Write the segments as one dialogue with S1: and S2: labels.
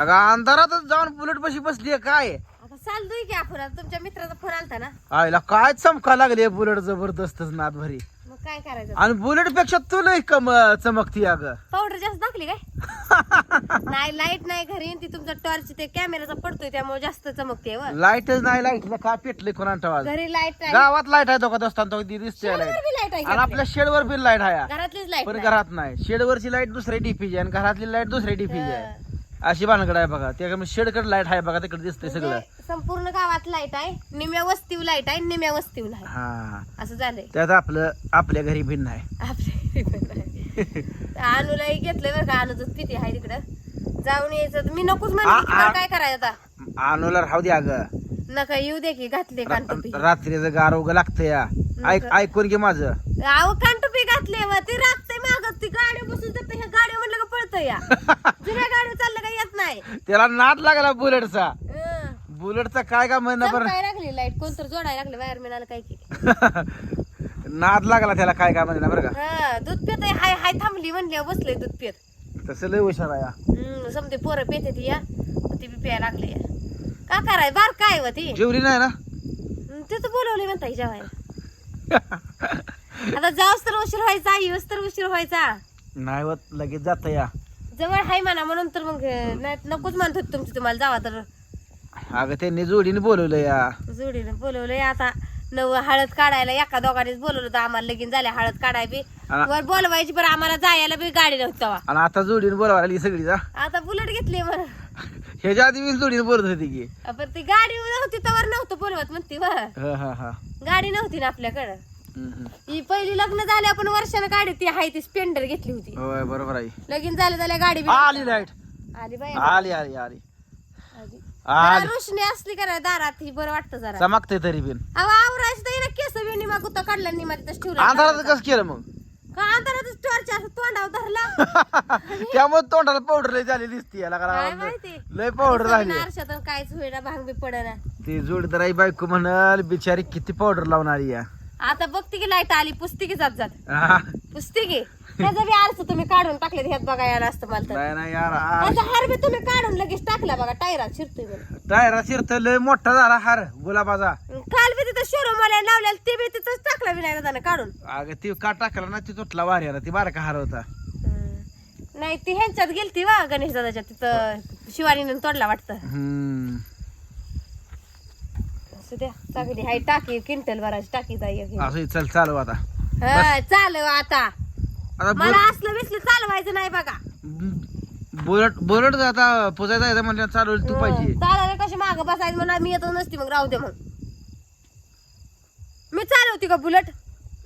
S1: अगं अंधारातच जाऊन बुलेट बशी बसली काय?
S2: आता चालतोय की आपण आता तुमच्या मित्राचा फोन आलता ना?
S1: आईला काय चमका लागली बुलेट जबरदस्तच नाद भरी.
S2: मग काय करायचं?
S1: आणि बुलेटपेक्षा तू लय कम चमकती अगं.
S2: पावडर जास्त टाकली काय? नाही लाइट नाही घरी आणि ती तुमचा टॉर्च ते कॅमेराचा पडतोय त्यामुळे जास्त चमकते व.
S1: लाईटच नाही लाईटला काय पेटले कोणा आवाज?
S2: घरी लाइट
S1: गावात लाइट आहे दोघा असताना तो दिसते
S2: शेडवर
S1: लाइट
S2: बी लाइट आहे
S1: आणि
S2: का
S1: आपल्या? शेडवर बी लाइट आहे?
S2: घरातलीच लाइट
S1: पण. घरात नाही. शेडवरची लाइट दुसरी डीपीजी आणि घरातली लाइट दुसरी डीपीजी आहे. अशी भानगड आहे बघा. त्याकडे शेडकडे लाइट आहे बघा तिकडे दिसतंय सगळं.
S2: म्हणजे संपूर्ण गावात लाइट आहे. निम्या वस्तीव लाइट आहे निम्या वस्तीव नाही.
S1: हा.
S2: असं झालंय.
S1: त्यात आपलं आपल्या घरी भिन्न आहे.
S2: आपल्या पण नाही. अनुलाही घेतलंय बरं का? अनुच पिते आहे तिकडं? जाऊन यायचं. तर मी नकोच
S1: आ-
S2: तुम्हाला काय करायचं आता?
S1: अनुला राहू द्या अगं.
S2: नका येऊ दे की घातले कानटुपी.
S1: रात्रीचं गार उगं लागतं या. ऐक ऐकून घे माझं.
S2: अहो कानटुपी घातले व ती राखते मागत ती गाडी बसून जाते ह्या गाडी म्हणलं का पळतं या? जुन्या गाडी चाललं का येत नाही?
S1: त्याला नाद लागला बुलेटचा.
S2: हं.
S1: बुलेटचा काय का म्हणणं बरं?
S2: काय लागली लाइट कोणतर जोडायला लागले वायरमॅन आला काय की.
S1: नाद लागला त्याला काय काय म्हणणं बरं का?
S2: हा दूध पित हाय हाय थांबली म्हणली बसले दूध पित.
S1: तसं लय हुशार आहे हा.
S2: हम्म, समजे पोरं पेते ती या मग ती बी प्यायला लागली या. का कराय बार काय व ती.
S1: जेवली नाही ना?
S2: हं, ते तर बोलवली म्हणता की जेवायला. आता जाऊस तर उशीर व्हायचा येऊस तर उशीर व्हायचा.
S1: नाही होत लगेच जात या.
S2: जवळ हाय म्हणा म्हणून तर मग नाही नकोच म्हणत होते तुमची तुम्हाला जावा तर.
S1: अगं त्यांनी जोडीने बोलवलं या.
S2: जोडीनं बोलवलंय आता नव हळद काढायला एका दोघांनीच बोलवलं होतं आम्हाला लगीन झाल्या हळद काढाय बी. वर बोलवायची पण आम्हाला जायला बी गाडी नव्हती तेव्हा.
S1: आणि आता जोडीने बोलवायला लागली सगळी जा
S2: आता बुलेट घेतली मग
S1: ह्याच्या आधी मी जोडीने बोलत होती की.
S2: पण ती गाडी नव्हती तर नव्हतं बोलवत म्हणती व
S1: हा हा हा.
S2: गाडी नव्हती ना आपल्याकडं. ही पहिली लग्न झाल्या पण वर्षानं गाडी ती आहे ती स्पेंडर घेतली होती.
S1: होय बरोबर आहे.
S2: लगीन झाल्या झाल्या गाडी बी
S1: आली लाइट.
S2: आली बाई.
S1: आली आली आली.
S2: आली.
S1: आली.
S2: जरा रोशनी असली का नाही दारात ही बरं वाटतं जरा.
S1: चमकते तरी बिन.
S2: अहो आवरायचं तर हिनं केस बी निमा गुत्ता काढला निमा ठेवला.
S1: अंधारात कसं केलं मग?
S2: का अंधारातच टॉर्च असं तोंडावर धरला?
S1: त्यामुळे तोंडाला पावडर लय झाली दिसती याला
S2: काय
S1: का
S2: माहिती?
S1: लय पावडर झाली.
S2: आरशातून काहीच होईना भांग बी पडना.
S1: ती जोडीदार आई बायको म्हणाल बिचारी किती पावडर लावून आली या.
S2: आता बघते की लाइट आली पुसती की जात जात?
S1: हा.
S2: पुसती की? त्याचा बी आरसा तुम्ही काढून टाकले ह्यात बघा यायला असतं मला तर.
S1: नाही नाही यार
S2: त्याचा हार बी तुम्ही काढून लगेच टाकला बघा टायरात शिरतोय म्हणून.
S1: टायरा शिरत लय मोठा झाला हार गुलाबाचा.
S2: काल बी तिथं शोरूम वाल्या लावलेला ते बी तिथंच टाकला बी नाही त्यानं काढून.
S1: अगं ती का टाकला ना ती तुटला वाऱ्याला ती बारका हार होता.
S2: नाही ती ह्यांच्यात गेलती वा गणेश दादाच्या तिथं शिवानीनं तोडला वाटतं.
S1: हम्म.
S2: असू द्या चांगली हाय टाकी क्विंटल भराची टाकी जाई
S1: असं चल चालू आता.
S2: हा चालव आता.
S1: आता
S2: मला असलं बिसलं चालवायचं नाही बघा.
S1: बुल- बुलेट बुलेट आता पुजायला जायचं म्हणलं चालू तू पाहिजे.
S2: चालायला कशी माग बसायचं म्हणा मी येतो नसती मग राहू दे मग. मी चालवती का बुलेट?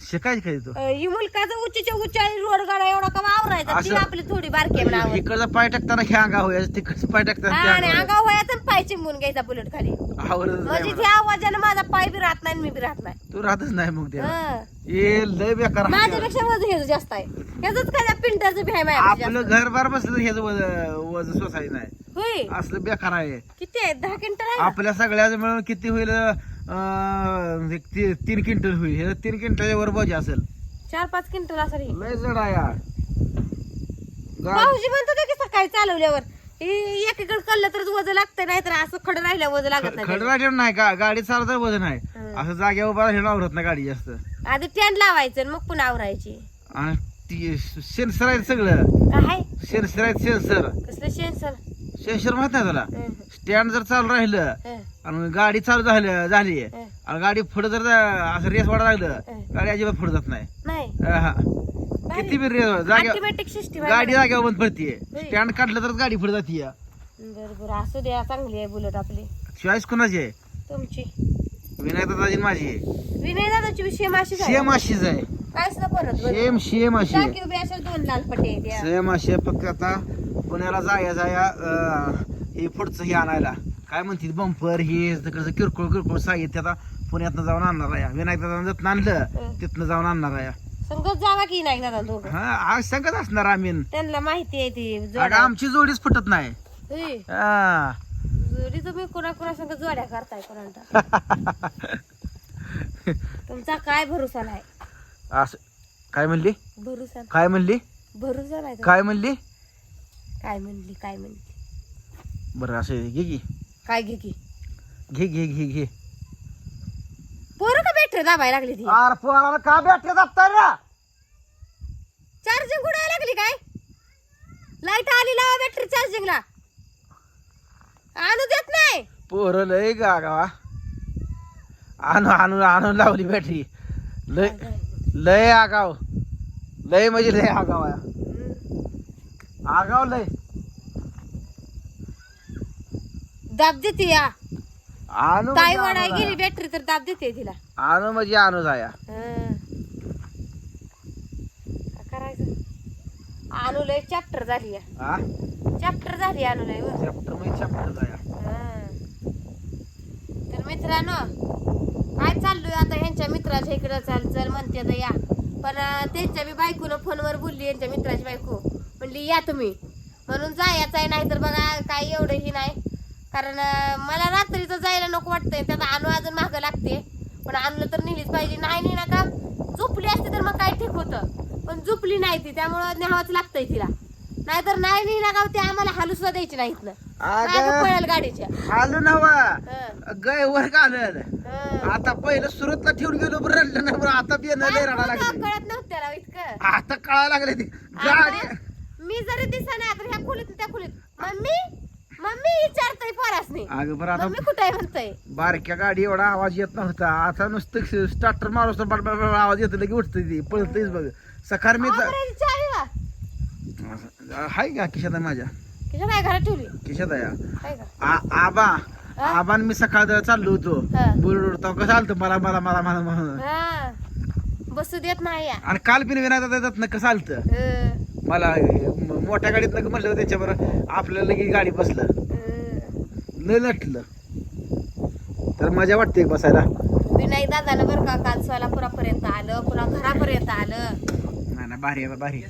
S1: शिकायची काय तू
S2: ही मुलकाचं उच्चच्या उच्च रोड गाडा एवढा का वावरायचा ती
S1: असं-
S2: आपली थोडी बारकी आहे म्हणावं
S1: इकडचा पाय टाकताना ह्या अंगा होया तिकडचं पाय टाकताना
S2: हा, आणि
S1: अंगावर.
S2: अंगाव व्हायचा आणि पाय चिंबून घ्यायचा बुलेट खाली
S1: आवरतच नाही
S2: म्हणजे
S1: मला.
S2: त्या आवाजानं माझा पाय बी राहत नाही आणि मी बी राहत नाही
S1: तू राहतच नाही मग
S2: हा.
S1: ये लय बेकार.
S2: माझ्यापेक्षा वजन ह्याचं जास्त आहे ह्याच काय पिंटरचं बी आहे माझ्यापेक्षा
S1: आपलं घर बार बसलं ह्याचं वज वज सोसायचं नाही.
S2: होय
S1: असलं बेकार आहे
S2: किती आहे दहा क्विंटल आहे ना?
S1: आपल्या सगळ्याचं मिळून किती होईल अं, एक ती- तीन क्विंटल होईल. हे तीन क्विंटलच्या वर बोजा असेल.
S2: चार पाच क्विंटल असं हे.
S1: लय जड आहे यार. गा-
S2: भाऊजी म्हणतो की सकाळी चालवल्यावर. हे एकीकडे कळलं तरच वजन लागतं नाही तर असं खडं राहिलं वजन लागत नाही
S1: खडराठी नाही का गाडी चालत वजन आहे.
S2: हं.
S1: असं जाग्यावर उभा राहिलं आवरत नाही गाडी जास्त.
S2: आधी टॅन लावायचं आणि मग पुन्हा आवरायची.
S1: आणि ती सेन्सर आहे सगळं.
S2: काय?
S1: सेन्सर आहे सेन्सर
S2: कसलं सेन्सर
S1: सेन्सर माहीत नाही तुला? स्टँड जर चालू राहिलं आणि गाडी चालू झाली झाली. आणि गाडी पुढे जर असं रेस वाढा लागलं. गाडी अजिबात पुढे जात नाही.
S2: नाही.
S1: हा. किती बी रेस गाडी जाग्यावर बंद पडतीये.
S2: होय.
S1: स्टँड काढलं तरच गाडी पुढे जातीय.
S2: बरोबर. असू द्या चांगली आहे बुलेट आपली.
S1: चॉईस कोणाची आहे?
S2: तुमची.
S1: विनायक दादाजी माझी आहे.
S2: विनय दादाची विषय माशी
S1: सेम अशीच आहे.
S2: काहीच ना परत.
S1: सेम सेम अशी
S2: दोन लाल या.
S1: सेम अशी फक्त आता. पुण्याला जाया जाया हे पुढचं हे आणायला. काय म्हणते बंपर हे तिकडचं किरकोळ किरकोळ साहित्य आता पुण्यातनं जाऊन आणणार आहे. विनायक दादा आणलं. तिथनं जाऊन आणणार आहे.
S2: संगत जावा की नाही दादा दोघं?
S1: हा आज सांगत असणार आम्ही.
S2: त्यांना माहिती आहे ती
S1: अगं
S2: जोड्या
S1: आमची जोडीच फुटत नाही. हा.
S2: जोडी तुम्ही कोणा कोणा संग जोड्या करताय कोणाला? तुमचा काय भरोसा नाही?
S1: असं काय म्हणली?
S2: भरोसा
S1: काय म्हणली?
S2: भरोसा नाही तुमचा.
S1: काय म्हणली
S2: काय म्हणली? काय म्हणली
S1: बरं असं घे की.
S2: काय घे की?
S1: घे घे घे घे.
S2: पोरं का बॅटरी दाबायला लागली ती?
S1: अरे पोराला का बॅटरी दाबताय रे?
S2: चार्जिंग कुठे लागली काय? लाइट आली लावा बॅटरी चार्जिंगला. आणू देत नाही.
S1: पोरं लय गा गावा आणू आणू आणून लावली बॅटरी. लय लय आगाव. लय म्हणजे लय आगाव आहे. आगाव लय.
S2: दाब देते या.
S1: आणू
S2: ताई
S1: म्हणजे
S2: वडाय
S1: आणू
S2: गेली. बॅटरी तर दाब देते तिला.
S1: आणू म्हणजे आणू जाया.
S2: हं. काय करायचं. आणू लय चॅप्टर झाली या.
S1: हा
S2: चॅप्टर झाली आणू लय वर.
S1: चॅप्टर म्हणजे चॅप्टर जाया.
S2: हं. तर मित्रांनो काय चाललोय आता ह्यांच्या मित्राच्या इकडं? चाल चल म्हणते आता या. पण अं, त्यांच्या मी बायकोनं फोनवर बोलली यांच्या मित्राची बायको. म्हणली या तुम्ही. म्हणून जायचं आहे नाही तर बघा काय एवढं ही नाही. कारण मला रात्रीचं जायला नको वाटतंय. त्यात आणू अजून मागं लागते. पण आणलं तर नेलीच पाहिजे. नाही नाही ना का? झोपली असते तर मग काय ठीक होतं. पण झोपली नाही ती त्यामुळं न्यावंच लागतंय तिला. नाहीतर नाही नाही ना का ते आम्हाला हालू सुद्धा द्यायची नाहीत ना. पळेल गाडीच्या.
S1: हालू नवा
S2: हं,
S1: गय वर घालल.
S2: हं.
S1: आता पहिलं सुरतला ठेवून गेलो बरं रडलं नाही बरं आता बियाणं लय रडा
S2: काय
S1: लागली.
S2: कळत नव्हतं त्याला इतकं.
S1: आता कळायला लागले ती. गाडी
S2: मी जरी दिसा नाही तर ह्या खोलीत त्या खोलीत. मम्मी मम्मी विचारतोय पोरासनी.
S1: अगं बरं आता
S2: मम्मी कुठे म्हणतोय?
S1: बारक्या गाडी एवढा आवाज येत नव्हता. आता नुसतं स्टार्टर मारूस तर आवाज येतो लगे उठतं ती. पळतच बघ. सकाळ मी
S2: चावी का
S1: हाय का आहे माझ्या?
S2: किशोर काय घरात ठेवली.
S1: खिशात आहे
S2: काय का?
S1: आ- आबा? आबान मी सकाळ चाललो होतो.
S2: हा.
S1: बुरड कसं आलतं? मला मला मला मला म्हणून
S2: हा. बसू देत नाही या.
S1: आणि काल पिन विनायचं त्यात ना कसं आलतं? मला मोठ्या गाडीत नका म्हटलं त्याच्याबरोबर. आपल्याला लगेच गाडी बसलं.
S2: हं.
S1: लय नटलं. तर मजा वाटते बसायला.
S2: विनायक दादानं बरं का काल सोलापुरापर्यंत आलं पुन्हा घरापर्यंत आलं.
S1: नाही ना भारी आहे भारी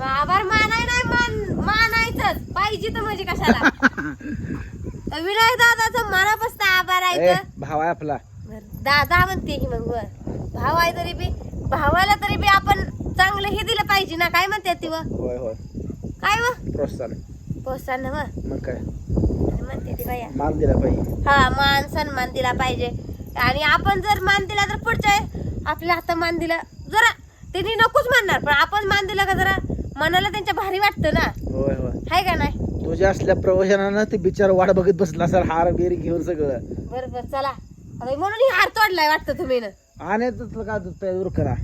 S2: आभार मानाय नाही मान मानायचंच. पाहिजे तर म्हणजे कशाला. विनायक दादाचं मनापासून आभार आहे
S1: ए,
S2: का
S1: भाव आहे आपला.
S2: दादा म्हणते की मग वर भाव आहे तरी बी भावाला तरी बी आपण चांगलं हे दिलं पाहिजे ना? काय म्हणते ती व?
S1: होय होय.
S2: काय व?
S1: प्रोत्साहन.
S2: पोचतान ना व?
S1: मग काय?
S2: म्हणते ती बाया.
S1: मान दिला पाहिजे.
S2: हा मान सन्मान दिला पाहिजे. आणि आपण जर मान दिला तर पुढच्या आपल्या हातात मान दिला. जरा त्यांनी नकोच म्हणणार पण आपण मान दिला का जरा मनाला त्यांच्या भारी वाटतं ना?
S1: होय होय.
S2: हाय का नाही?
S1: तुझ्या असल्या प्रवचनानं ते बिचार वाट बघत बसला सर हार बिर घेऊन सगळं.
S2: बरोबर चला. आता म्हणून ही हार तोडलाय वाटतं तुम्ही ना.
S1: आणि तुझं का दूध प्यायचं उर करा.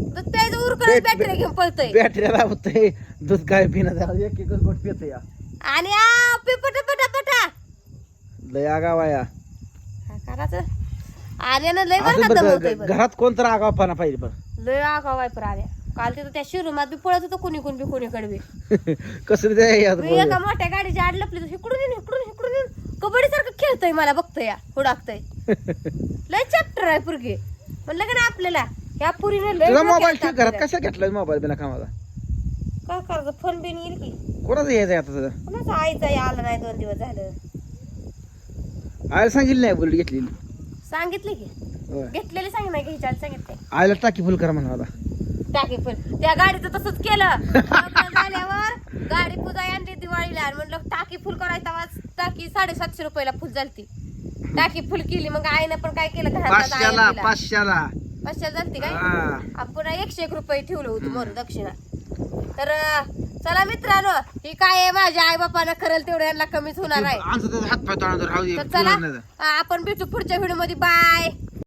S2: दूध प्यायचं
S1: बॅट-
S2: बॅटरी घेऊन पळतोय.
S1: बॅटऱ्या होतंय दूध काय पिणं त्याला एक एकच गोट पित या.
S2: आणि आ, पिपट पटा पटा
S1: लय आगाव या.
S2: काय करायचं? आर्यानं लय बरं का
S1: बरं
S2: दमवतोय बरं.
S1: घरात कोणतर आगावपणा पाहिजे पण
S2: लय आगाव आहे पर आर्या. काल तिथं त्या शिरुमात बी पळत होतं कोणी कोणी बी कोणीकडे बी.
S1: कसं ते यात
S2: मी. एका मोठ्या गाडीच्या आड लपली तर इकडून येऊन इकडून इकडून येऊन कबड्डी सारखं खेळतोय मला बघतोय या. हुडाकतोय. लय चॅप्टर आहे पुरगी. म्हणलं का नाही आपल्याला या पुरीने लय
S1: तुझा
S2: डोक्यात
S1: मोबाईल. घरात घेतलाय मोबाईल बिना कामाला
S2: काय करायचं फोन बिन येईल की?
S1: कोणाचं यायचं आता तुझं?
S2: कोणाचा आईचा आला नाही दोन दिवस झालं.
S1: आयला सांगितलं नाही बोल घेतलेली
S2: सांगितले की?
S1: होय.
S2: घेतलेले सांग नाही घ्यायच्या सांगितले
S1: आयला टाकी फुल करा म्हणा आता
S2: टाकी फुल त्या गाडीचं तसंच केलं. लग्न झाल्यावर गाडी पूजा आणली दिवाळीला. आणि म्हणलं टाकी फुल करायचा आवाज. टाकी साडेसातशे रुपयाला फुल झालती. टाकी फुल केली. मग आईनं पण काय केलं? घरात
S1: पाचशेला पाचशेला.
S2: पाचशे झालती काय. आपण पुन्हा एकशे एक रुपये ठेवलं होतं मरू दक्षिणा. तर चला मित्रांनो ही काय आहे? माझ्या आई बापानं खरं तेवढं यांना कमीच होणार आहे.
S1: आमचं हात पाय
S2: तर चला. आपण भेटू पुढच्या व्हिडिओमध्ये बाय.